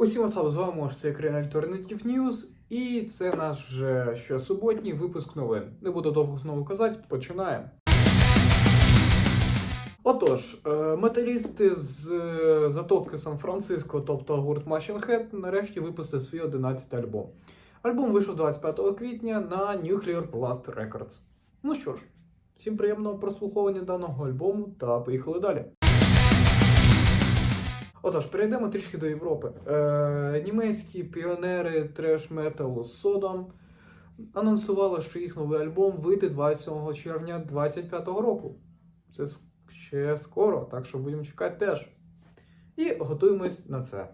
Усім WhatsApp, з вами це Крин Alternative News, і це наш вже щосуботній випуск новин. Не буду довго знову казати, починаємо. Отож, е, металісти з е, затовки Сан-Франциско, тобто гурт Machine Head, нарешті випустив свій 11-й альбом. Альбом вийшов 25 квітня на Nuclear Blast Records. Ну що ж, всім приємного прослуховування даного альбому та поїхали далі. Отож, перейдемо трішки до Європи. Е, німецькі піонери треш-металу Sodom анонсували, що їх новий альбом вийде 27 червня 2025 року. Це ще скоро, так що будемо чекати теж. І готуємось на це.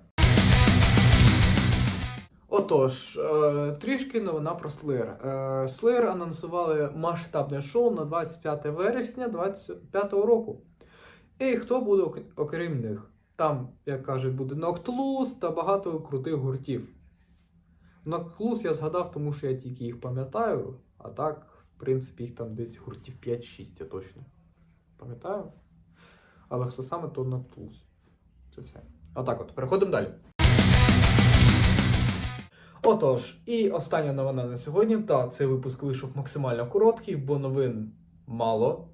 Отож, е, трішки новина про Slayer. Е, Slayer анонсували масштабне шоу на 25 вересня 2025 року. І хто буде окрім них? Там, як кажуть, буде Noctlus та багато крутих гуртів. Noctlus я згадав, тому що я тільки їх пам'ятаю, а так, в принципі, їх там десь гуртів 5-6 я точно пам'ятаю. Але хто саме, то Noctlus. Це все. Отак от, переходимо далі. Отож, і остання новина на сьогодні. Та цей випуск вийшов максимально короткий, бо новин мало.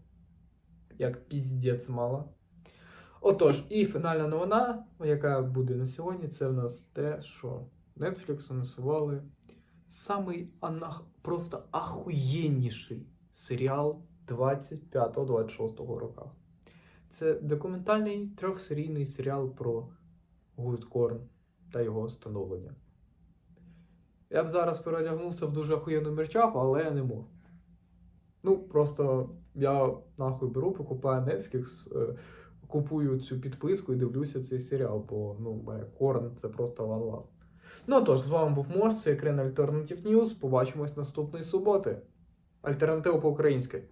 Як піздець мало. Отож, і фінальна новина, яка буде на сьогодні, це в нас те, що Netflix анонсували самий анах... просто ахуєнніший серіал 25-26 роках. Це документальний трьохсерійний серіал про гурт Корн та його становлення. Я б зараз переодягнувся в дуже охуєнну мерчаху, але я не можу. Ну, просто я нахуй беру, покупаю Netflix, е, купую цю підписку і дивлюся цей серіал, бо ну, Корн це просто one love. Ну тож, з вами був Мош, це Крен Альтернатив Ньюс. Побачимось наступної суботи. Альтернатива по-українськи.